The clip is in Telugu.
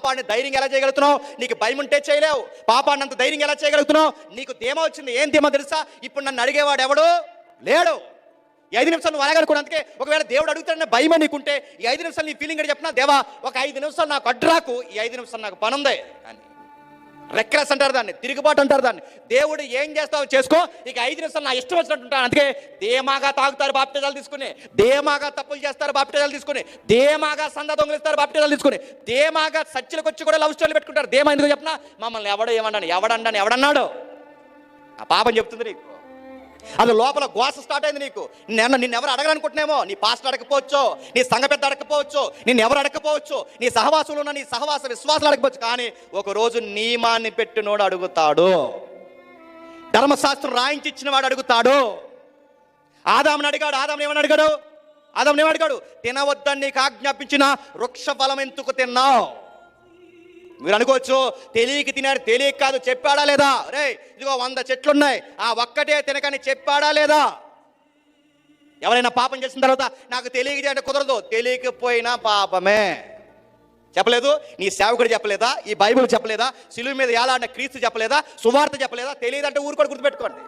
పాపాన్ని ధైర్యం ఎలా చేయగలుగుతున్నావు? నీకు భయం ఉంటే చేయలేవు. పాపాన్ని అంత ధైర్యం ఎలా చేయగలుగుతున్నావు? నీకు ధీమ వచ్చింది. ఏం ధీమ తెలుసా? ఇప్పుడు నన్ను అడిగేవాడు ఎవడు? లేడు. ఐదు నిమిషాలు నువ్వు అనగలుగుతాను అందుకే. ఒకవేళ దేవుడు అడుగుతాడనే భయమే నీకుంటే ఈ ఐదు నిమిషాలు నీ ఫీలింగ్ అని చెప్పినా? దేవా ఒక ఐదు నిమిషాలు నాకు అడ్రాకు ఈ ఐదు నిమిషాలు నాకు పనుందే. అని. రెక్రెస్ అంటారు దాన్ని తిరుగుబాటు అంటారు దాన్ని. దేవుడు ఏం చేస్తావో చేసుకో. ఇక ఐదు నిమిషాలు నా ఇష్టం వచ్చినట్టు ఉంటాను. అందుకే దేమాగా తాగుతారు బాప్టిజాలు తీసుకుని. దేమాగా తప్పులు చేస్తారు బాప్టిజాలు తీసుకుని. దేమాగా సంద దొంగలిస్తారు బాప్టిజాలు తీసుకుని. దేమాగా సచ్చిలకు వచ్చి కూడా లవ్ స్టోరీలు పెట్టుకుంటారు. దేమా ఎందుకు చెప్పినా? మమ్మల్ని ఎవడో ఏమన్నాను ఎవడన్నాను ఎవడన్నాడు? ఆ పాపం చెప్తుంది నీకు. అది లోపల గోస స్టార్ట్ అయింది నీకు. నిన్న నిన్ను ఎవరు అడగాలనుకుంటున్నామో నీ పాస్టర్ అడగకపోవచ్చు? నీ సంఘ పెద్ద అడగకపోవచ్చు? నిన్ను ఎవరు అడగకపోవచ్చు? నీ సహవాసులు ఉన్న నీ సహవాస విశ్వాసాలు అడగకపోవచ్చు. కానీ ఒక రోజు నియమాన్ని పెట్టినోడు అడుగుతాడు. ధర్మశాస్త్రం రాయించి ఇచ్చిన వాడు అడుగుతాడు. ఆదాముని అడిగాడు ఆదాముని ఏమని అడిగాడు? ఆదాముని ఏమడిగాడు తినవద్దని నీకు ఆజ్ఞాపించిన వృక్ష ఫలం ఎందుకు తిన్నావు? మీరు అనుకోవచ్చు తెలియక తినాడు తెలియక కాదు చెప్పాడా లేదా? రే ఇదిగో వంద చెట్లు ఉన్నాయి ఆ ఒక్కటే తినకని చెప్పాడా లేదా? ఎవరైనా పాపం చేసిన తర్వాత నాకు తెలియక అంటే కుదరదు. తెలియకపోయినా పాపమే. చెప్పలేదు? నీ సేవకుడు చెప్పలేదా? ఈ బైబిల్ చెప్పలేదా? సిలువు మీద ఏలాడిన క్రీస్తు చెప్పలేదా? సువార్త చెప్పలేదా? తెలియదంటే ఊరు కూడా గుర్తుపెట్టుకోండి.